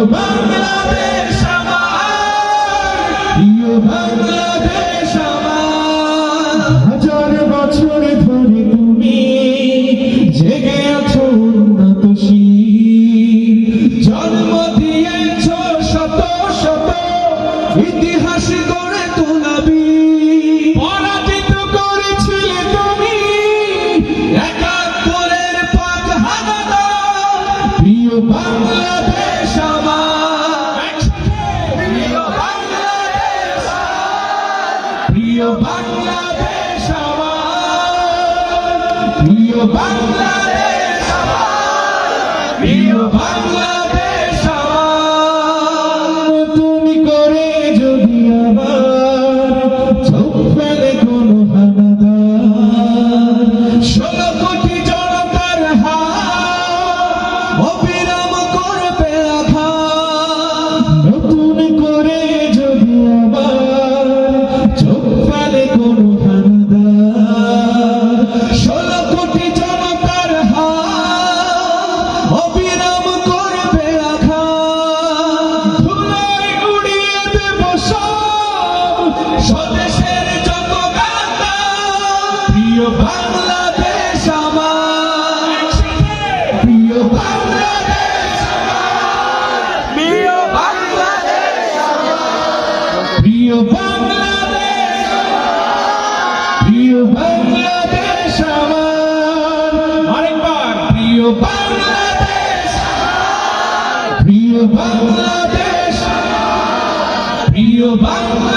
You're my Bangladesh আমার। প্রিয় বাংলাদেশ আমার। প্রিয় বাংলাদেশ আমার। তুমি করে যদি আবার চোখ ফেলে কোনো হানাদার। ষোলো কোটি জনতার হাত অবিরাম স্বদেশের যত গাথা প্রিয় বাংলাদেশ আমার। প্রিয় বাংলাদেশ আমার। প্রিয় বাংলাদেশ প্রিয় বাংলাদেশ প্রিয় বাংলাদেশ আমার। আরেকবার। প্রিয় বাংলাদেশ প্রিয় বাংলাদেশ প্রিয় বাংলাদেশ